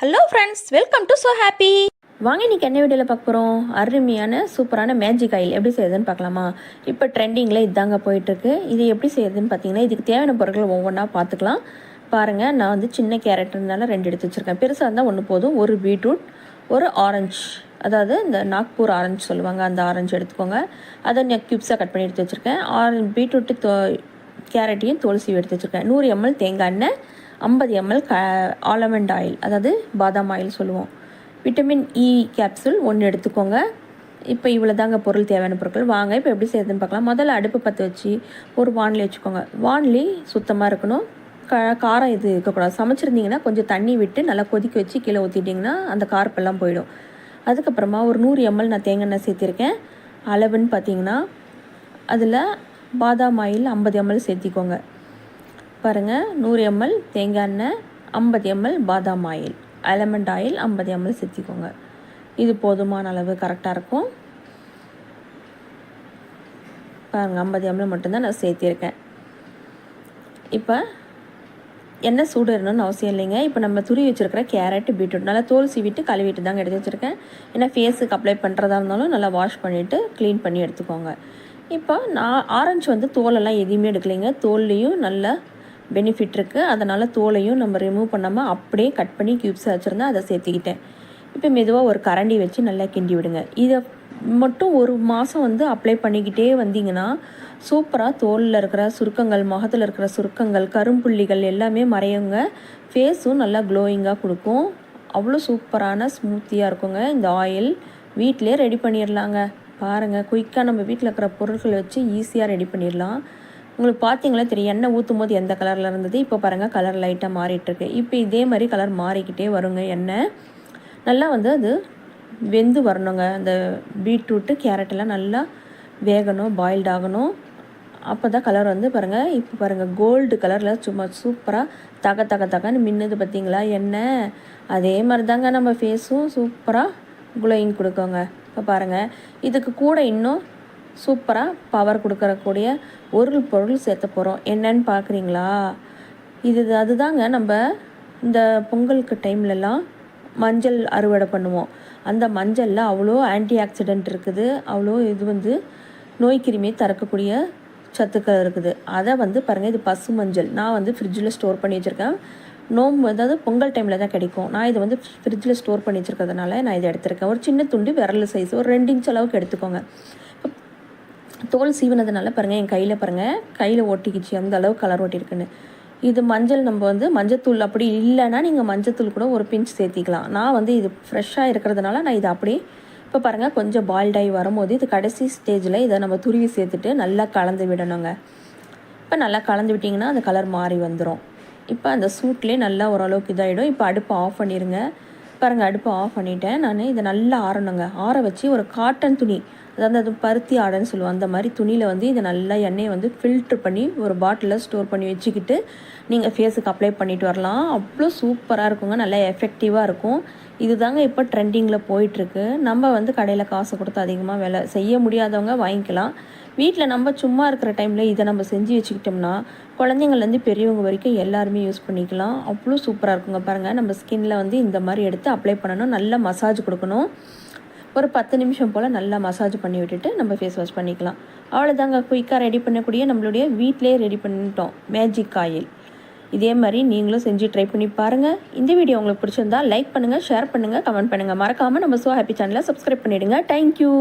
Hello friends welcome to so happy வாங்க இன்னைக்கு என்ன வீடியோவில் பார்க்க போகிறோம் அருமையான சூப்பரான மேஜிக் ஆயில் எப்படி செய்யுதுன்னு பார்க்கலாமா? இப்போ ட்ரெண்டிங்கில் இதாங்க போயிட்டுருக்கு. இது எப்படி செய்யுதுன்னு பார்த்தீங்கன்னா இதுக்கு தேவையான பொருட்கள் ஒவ்வொன்றா பார்த்துக்கலாம். பாருங்கள் நான் வந்து சின்ன கேரட்னால ரெண்டு எடுத்து வச்சுருக்கேன். பெருசாக இருந்தால் ஒன்று போதும். ஒரு பீட்ரூட் ஒரு ஆரஞ்சு. அதாவது இந்த நாக்பூர் ஆரஞ்சு சொல்லுவாங்க அந்த ஆரஞ்சு எடுத்துக்கோங்க. அதை நான் க்யூப்ஸாக கட் பண்ணி எடுத்து வச்சுருக்கேன். ஆரஞ்சு பீட்ரூட்டு தோ கேரட்டையும் தோல் சீவி எடுத்து வச்சுருக்கேன். நூறு எம்எல் தேங்காய் எண்ணெய் ஐம்பது எம்எல் க ஆலமண்ட் ஆயில் அதாவது பாதாம் ஆயில் சொல்லுவோம். விட்டமின் இ கேப்சூல் ஒன்று எடுத்துக்கோங்க. இப்போ இவ்வளோ தாங்க பொருள் தேவையான பொருட்கள். வாங்க இப்போ எப்படி செய்யறதுன்னு பார்க்கலாம். முதல்ல அடுப்பு பற்ற வச்சு ஒரு வானிலை வச்சுக்கோங்க. வானிலை சுத்தமாக இருக்கணும். க காரம் இது இருக்கக்கூடாது. சமைச்சிருந்தீங்கன்னா கொஞ்சம் தண்ணி விட்டு நல்லா கொதிக்க வச்சு கீழே ஊற்றிட்டிங்கன்னா அந்த கார்ப்பெல்லாம் போயிடும். அதுக்கப்புறமா ஒரு நூறு எம்எல் நான் தேங்காய் எண்ணெய் சேர்த்திருக்கேன். அளவுன்னு பார்த்தீங்கன்னா அதில் பாதாம் ஆயில் ஐம்பது எம்எல் சேர்த்திக்கோங்க. பாருங்கள் நூறு எம்எல் தேங்காய் எண்ணெய் ஐம்பது எம்எல் பாதாம் ஆயில். அலமண்ட் ஆயில் ஐம்பது எம்எல் சேர்த்திக்கோங்க இது போதுமான அளவு கரெக்டாக இருக்கும். பாருங்கள் ஐம்பது எம்எல் மட்டும்தான் நான் சேர்த்திருக்கேன். இப்போ எண்ணெய் சூடு அவசியம் இல்லைங்க. இப்போ நம்ம துரி வச்சுருக்கிற கேரட் பீட்ரூட் நல்லா தோல் சீவிட்டு கழுவிட்டு தாங்க எடுத்து வச்சுருக்கேன். ஏன்னா ஃபேஸுக்கு அப்ளை பண்ணுறதா இருந்தாலும் நல்லா வாஷ் பண்ணிவிட்டு க்ளீன் பண்ணி எடுத்துக்கோங்க. இப்போ நான் ஆரஞ்சு வந்து தோலெல்லாம் எதுவுமே எடுக்கலைங்க. தோல்லையும் நல்லா பெனிஃபிட் இருக்குது அதனால் தோலையும் நம்ம ரிமூவ் பண்ணாமல் அப்படியே கட் பண்ணி க்யூப்ஸாக வச்சுருந்தா அதை சேர்த்துக்கிட்டேன். இப்போ மெதுவாக ஒரு கரண்டி வச்சு நல்லா கிண்டி விடுங்க. இதை மட்டும் ஒரு மாதம் வந்து அப்ளை பண்ணிக்கிட்டே வந்தீங்கன்னா சூப்பராக தோலில் இருக்கிற சுருக்கங்கள் முகத்தில் இருக்கிற சுருக்கங்கள் கரும்புள்ளிகள் எல்லாமே மறையுங்க. ஃபேஸும் நல்லா க்ளோயிங்காக கொடுக்கும். அவ்வளோ சூப்பரான ஸ்மூத்தியாக இருக்குங்க. இந்த ஆயில் வீட்டிலே ரெடி பண்ணிடலாங்க பாருங்கள் குயிக்காக நம்ம வீட்டில் இருக்கிற பொருட்களை வச்சு ஈஸியாக ரெடி பண்ணிடலாம் உங்களுக்கு பார்த்தீங்களா தெரியும் எண்ணெய் ஊற்றும் போது எந்த கலரில் இருந்தது? இப்போ பாருங்கள் கலர் லைட்டாக மாறிட்டுருக்கு. இப்போ இதே மாதிரி கலர் மாறிக்கிட்டே வருங்க எண்ணெய். நல்லா வந்து அது வெந்து வரணுங்க. அந்த பீட்ரூட்டு கேரட்டெல்லாம் நல்லா வேகணும் பாயில்ட் ஆகணும். அப்போ தான் கலர் வந்து பாருங்கள் இப்போ பாருங்கள் கோல்டு கலரில் சும்மா சூப்பராக தக தக தகன்னு மின்னுது பார்த்தீங்களா எண்ணெய். அதே மாதிரி தாங்க நம்ம ஃபேஸும் சூப்பராக குளோயிங் கொடுக்கோங்க. இப்போ பாருங்கள் இதுக்கு கூட இன்னும் சூப்பராக பவர் கொடுக்கறக்கூடிய ஒரு பொருள் சேர்த்த போகிறோம் என்னன்னு பார்க்குறீங்களா இது அதுதாங்க நம்ம இந்த பொங்கலுக்கு டைம்லலாம் மஞ்சள் அறுவடை பண்ணுவோம். அந்த மஞ்சளில் அவ்வளோ ஆன்டி ஆக்சிடென்ட் இருக்குது. அவ்வளோ இது வந்து நோய் கிருமியை தறக்கக்கூடிய சத்துக்கள் இருக்குது. அதை வந்து பாருங்கள் இது பசு மஞ்சள். நான் வந்து ஃப்ரிட்ஜில் ஸ்டோர் பண்ணி வச்சுருக்கேன். நோம்பு அதாவது பொங்கல் டைமில் தான் கிடைக்கும். நான் இதை வந்து ஃப்ரிட்ஜில் ஸ்டோர் பண்ணி வச்சுருக்கிறதுனால நான் இதை எடுத்திருக்கேன். ஒரு சின்ன துண்டு விரல் சைஸ் ஒரு ரெண்டு இன்ச் அளவுக்கு எடுத்துக்கோங்க. தோல் சீவினதுனால பாருங்கள் என் கையில் பாருங்கள் கையில் ஒட்டிக்கிச்சு அந்த அளவு கலர் ஒட்டியிருக்குன்னு இது மஞ்சள் நம்ம வந்து மஞ்சத்தூள் அப்படி இல்லைன்னா நீங்கள் மஞ்சத்தூள் கூட ஒரு பிஞ்ச் சேர்த்திக்கலாம். நான் வந்து இது ஃப்ரெஷ்ஷாக இருக்கிறதுனால நான் இதை அப்படியே இப்போ பாருங்கள் கொஞ்சம் பாயில்டாகி வரும்போது இது கடைசி ஸ்டேஜில் இதை நம்ம துருவி சேர்த்துட்டு நல்லா கலந்து விடணுங்க. இப்போ நல்லா கலந்து விட்டிங்கன்னா அந்த கலர் மாறி வந்துடும் இப்போ அந்த சூட்லேயே நல்லா ஓரளவுக்கு இதாகிடும் இப்போ அடுப்பை ஆஃப் பண்ணிடுங்க பாருங்கள் அடுப்பை ஆஃப் பண்ணிவிட்டேன் நான் இதை நல்லா ஆறணுங்க. ஆற வச்சு ஒரு காட்டன் துணி. அதாவது அது பருத்தி ஆடைன்னு சொல்லுவோம் அந்த மாதிரி துணியில் வந்து இதை நல்லா எண்ணெயை வந்து ஃபில்ட்ரு பண்ணி ஒரு பாட்டிலில் ஸ்டோர் பண்ணி வச்சுக்கிட்டு நீங்கள் ஃபேஸுக்கு அப்ளை பண்ணிட்டு வரலாம். அவ்வளோ சூப்பராக இருக்குங்க. நல்லா எஃபெக்டிவாக இருக்கும். இது தாங்க இப்போ ட்ரெண்டிங்கில் போயிட்டுருக்கு. நம்ம வந்து கடையில் காசு கொடுத்து அதிகமாக வேலை செய்ய முடியாதவங்க வாங்கிக்கலாம். வீட்டில் நம்ம சும்மா இருக்கிற டைமில் இதை நம்ம செஞ்சு வச்சுக்கிட்டோம்னா குழந்தைங்கள்லேருந்து பெரியவங்க வரைக்கும் எல்லாருமே யூஸ் பண்ணிக்கலாம். அவ்வளோ சூப்பராக இருக்குங்க. பாருங்கள் நம்ம ஸ்கின்னில் வந்து இந்த மாதிரி எடுத்து அப்ளை பண்ணணும். நல்லா மசாஜ் கொடுக்கணும். ஒரு பத்து நிமிஷம் போல் நல்லா மசாஜ் பண்ணி விட்டுட்டு நம்ம ஃபேஸ் வாஷ் பண்ணிக்கலாம். அவ்வளோதாங்க குயிக்காக ரெடி பண்ணக்கூடிய நம்மளுடைய வீட்டிலே ரெடி பண்ணிட்டோம். மேஜிக் ஆயில் இதே மாதிரி நீங்களும் செஞ்சு ட்ரை பண்ணி பாருங்கள் இந்த வீடியோ உங்களுக்கு பிடிச்சிருந்தா லைக் பண்ணுங்கள் ஷேர் பண்ணுங்கள் கமெண்ட் பண்ணுங்கள் மறக்காமல் நம்ம ஸோ ஹாப்பி சேனலை சப்ஸ்கிரைப் பண்ணிவிடுங்க தேங்க்யூ